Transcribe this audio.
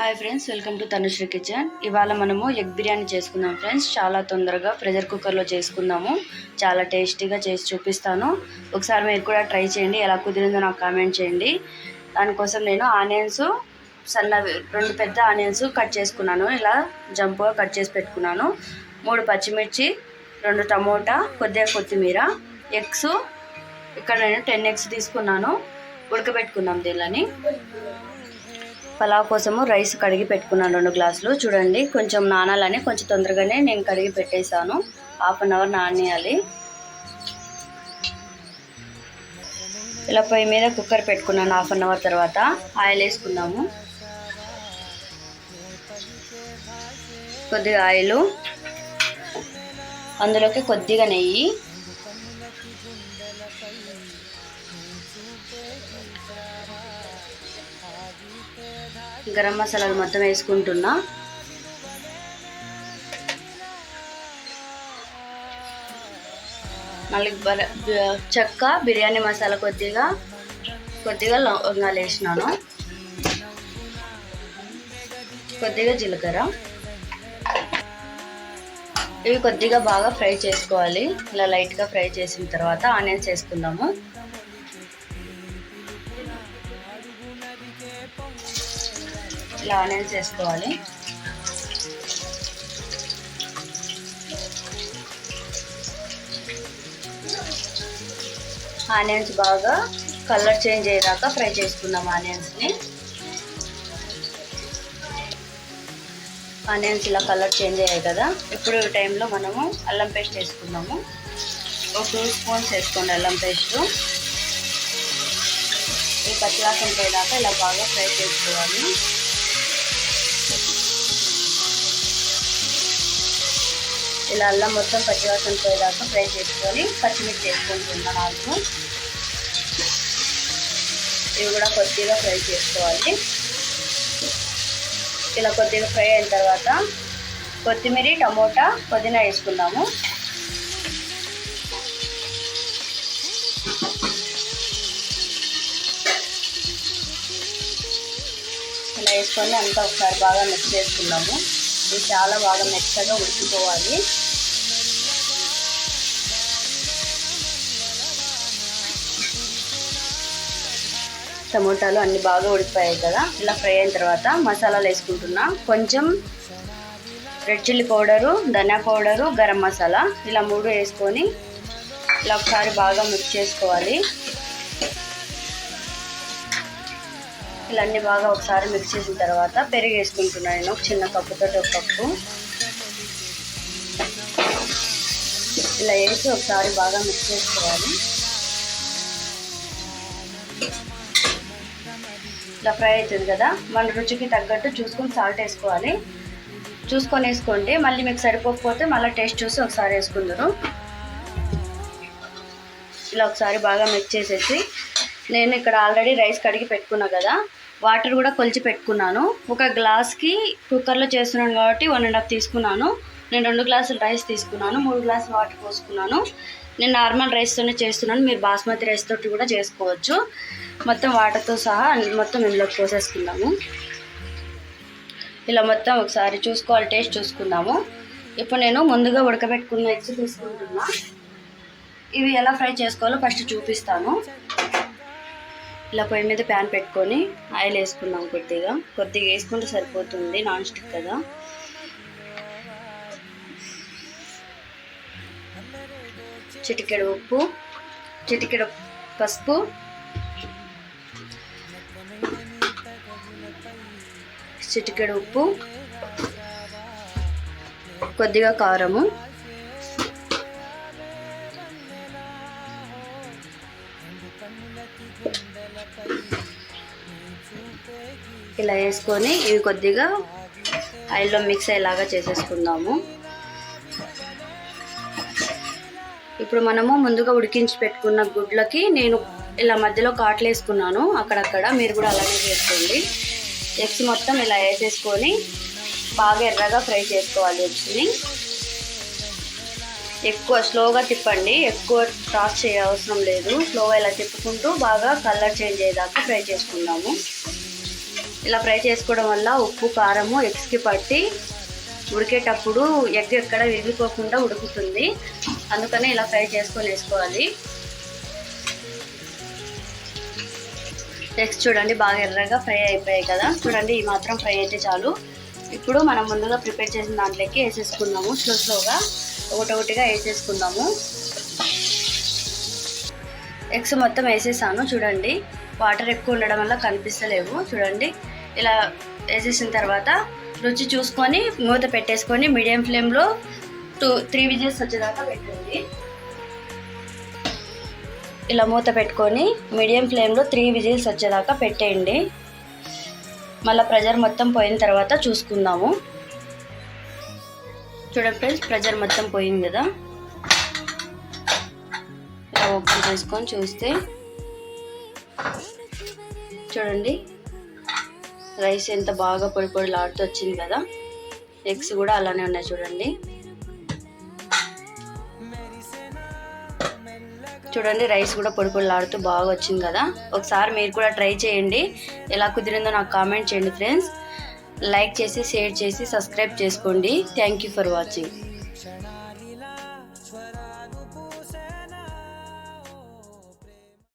Hi friends welcome to Tanushree kitchen ఇవాళ మనము egg biryani చేసుకుందాం ఫ్రెండ్స్ చాలా తొందరగా ప్రెషర్ కుక్కర్లో చేసుకుందాము. చాలా టేస్టీగా చేసి చూపిస్తాను. ఒకసారి మీరు కూడా ట్రై చేయండి. ఎలా కుదిరిందో నాకు కామెంట్ చేయండి. దానికోసం నేను ఆనియన్స్ సన్న రెండు పెద్ద ఆనియన్స్ కట్ చేసుకున్నాను. ఇలా జంపుగా కట్ చేసి పెట్టుకున్నాను. మూడు పచ్చిమిర్చి రెండు టమోటా కొద్దిగా కొత్తిమీర ఎగ్స్. ఇక్కడ నేను టెన్ ఎగ్స్ తీసుకున్నాను. ఉడకబెట్టుకున్నాం దీనిని. పలావ్ కోసము రైస్ కడిగి పెట్టుకున్నాను రెండు గ్లాసులు. చూడండి కొంచెం నానాలని కొంచెం తొందరగానే నేను కడిగి పెట్టేశాను. హాఫ్ అన్ అవర్ నానేయాలి. ఇలా పొయ్యి మీద కుక్కర్ పెట్టుకున్నాను హాఫ్ అన్ అవర్ తర్వాత. ఆయిల్ వేసుకున్నాము కొద్దిగా ఆయిల్. అందులోకి కొద్దిగా నెయ్యి. గరం మసాలాలు మొత్తం వేసుకుంటున్నా. మళ్ళీ బర చెక్క బిర్యానీ మసాలా కొద్దిగా కొద్దిగా లవంగాలు వేసినాను. కొద్దిగా జీలకర్ర. ఇవి కొద్దిగా బాగా ఫ్రై చేసుకోవాలి. ఇలా లైట్గా ఫ్రై చేసిన తర్వాత ఆనియన్స్ వేసుకుందాము. ఇలా ఆనియన్స్ వేసుకోవాలి ఆనియన్స్ బాగా కలర్ చేంజ్ అయ్యేదాకా ఫ్రై చేసుకుందాం ఆనియన్స్ని. ఆనియన్స్ ఇలా కలర్ చేంజ్ అయ్యాయి కదా ఇప్పుడు టైంలో మనము అల్లం పేస్ట్ వేసుకుందాము. ఒక టూ స్పూన్స్ వేసుకోండి అల్లం పేస్ట్. ఈ పచ్చివాసన పోయేదాకా ఇలా బాగా ఫ్రై చేసుకోవాలి. ఇలా అల్లం మొత్తం పచ్చివాసన పోయేదాకా ఫ్రై చేసుకొని పచ్చిమిర్చి వేసుకుంటున్నాను నాలుగు ఇవి కూడా కొద్దిగా ఫ్రై చేసుకోవాలి. ఇలా కొద్దిగా ఫ్రై అయిన తర్వాత కొత్తిమీర టమోటా పుదీనా వేసుకుందాము. ఇలా వేసుకొని అంతా ఒకసారి బాగా మిక్స్ చేసుకుందాము. ఇది చాలా బాగా మెత్తగా ఉడికిపోవాలి. టమోటాలు అన్ని బాగా ఉడికిపోయాయి కదా. ఇలా ఫ్రై అయిన తర్వాత మసాలాలు వేసుకుంటున్నా. కొంచెం రెడ్ చిల్లీ పౌడరు ధనియా పౌడరు గరం మసాలా ఇలా మూడు వేసుకొని ఇలా ఒకసారి బాగా మిక్స్ చేసుకోవాలి. ఇలా అన్నీ బాగా ఒకసారి మిక్స్ చేసిన తర్వాత పెరుగు వేసుకుంటున్నాను నేను ఒక చిన్న కప్పుతో ఒక కప్పు. ఇలా వేసి ఒకసారి బాగా మిక్స్ చేసుకోవాలి. ఇలా ఫ్రై అవుతుంది కదా మన రుచికి తగ్గట్టు చూసుకొని సాల్ట్ వేసుకోవాలి. చూసుకొని వేసుకోండి మళ్ళీ మీకు సరిపోకపోతే మళ్ళీ టేస్ట్ చూసి ఒకసారి వేసుకుందరు. ఇలా ఒకసారి బాగా మిక్స్ చేసేసి నేను ఇక్కడ ఆల్రెడీ రైస్ కడిగి పెట్టుకున్నా కదా వాటర్ కూడా కొలిచి పెట్టుకున్నాను. ఒక గ్లాస్కి కుక్కర్లో చేస్తున్నాను కాబట్టి వన్ అండ్ హాఫ్ తీసుకున్నాను. నేను రెండు గ్లాసులు రైస్ తీసుకున్నాను. మూడు గ్లాసులు వాటర్ పోసుకున్నాను. నేను నార్మల్ రైస్తోనే చేస్తున్నాను. మీరు బాస్మతి రైస్ తోటి కూడా చేసుకోవచ్చు. మొత్తం వాటర్తో సహా మొత్తం ఇందులోకి పోసేసుకుందాము. ఇలా మొత్తం ఒకసారి చూసుకోవాలి టేస్ట్ చూసుకుందాము. ఇప్పుడు నేను ముందుగా ఉడకబెట్టుకున్న ఎగ్స్ తీసుకుంటున్నా. ఇవి ఎలా ఫ్రై చేసుకోవాలో ఫస్ట్ చూపిస్తాను. ఇలా పొయ్యి మీద ప్యాన్ పెట్టుకొని ఆయిల్ వేసుకుందాం కొద్దిగా. కొద్దిగా వేసుకుంటే సరిపోతుంది నాన్ స్టిక్ కదా. చిటికెడు ఉప్పు చిటికెడు పసుపు చిటికెడు ఉప్పు కొద్దిగా కారము. ఇలా వేసుకొని ఇవి కొద్దిగా ఆయిల్లో మిక్స్ అయ్యేలాగా చేసేసుకుందాము. ఇప్పుడు మనము ముందుగా ఉడికించి పెట్టుకున్న గుడ్లకి నేను ఇలా మధ్యలో కాట్లు వేసుకున్నాను అక్కడక్కడ. మీరు కూడా అలానే చేసుకోండి. ఎగ్స్ మొత్తం ఇలా వేసేసుకొని బాగా ఎర్రగా ఫ్రై చేసుకోవాలి ఎగ్స్ని. ఎక్కువ స్లోగా తిప్పండి. ఎక్కువ టాస్ చేయ అవసరం లేదు. స్లోగా ఇలా తిప్పుకుంటూ బాగా కలర్ చేంజ్ అయ్యేదాకా ఫ్రై చేసుకుందాము. ఇలా ఫ్రై చేసుకోవడం వల్ల ఉప్పు కారము ఎగ్స్కి పట్టి ఉడికేటప్పుడు ఎగ్ ఎక్కడ విరిగిపోకుండా ఉడుకుతుంది. అందుకనే ఇలా ఫ్రై చేసుకొని వేసుకోవాలి. ఎగ్స్ చూడండి బాగా ఎర్రగా ఫ్రై అయిపోయాయి కదా. చూడండి ఈ మాత్రం ఫ్రై అయితే చాలు. ఇప్పుడు మనం ముందుగా ప్రిపేర్ చేసిన దాంట్లోకి వేసేసుకుందాము స్లో స్లోగా. ఒకటొకటిగా వేసేసుకుందాము. ఎగ్స్ మొత్తం వేసేసాను చూడండి. వాటర్ ఎక్కువ ఉండడం వల్ల కనిపిస్తలేవు చూడండి. ఇలా వేసేసిన తర్వాత రుచి చూసుకొని మూత పెట్టేసుకొని మీడియం ఫ్లేమ్లో టూ త్రీ విజిల్స్ వచ్చేదాకా పెట్టండి. ఇలా మూత పెట్టుకొని మీడియం ఫ్లేమ్లో త్రీ విజిల్స్ వచ్చేదాకా పెట్టేయండి. మళ్ళీ ప్రెజర్ మొత్తం పోయిన తర్వాత చూసుకుందాము. చూడండి ఫ్రెండ్స్ ప్రెజర్ మొత్తం పోయింది కదా. ఇలా ఓపెన్ చేసుకొని చూస్తే చూడండి రైస్ ఎంత బాగా పొడి పొడిలాడుతూ వచ్చింది కదా. ఎగ్స్ కూడా అలానే ఉన్నాయి చూడండి. చూడండి రైస్ కూడా పొడి పొడిలాడుతూ బాగా వచ్చింది కదా. ఒకసారి మీరు కూడా ట్రై చేయండి. ఎలా కుదిరిందో నాకు కామెంట్ చేయండి ఫ్రెండ్స్. లైక్ చేసి షేర్ చేసి సబ్స్క్రైబ్ చేసుకోండి. Thank you for watching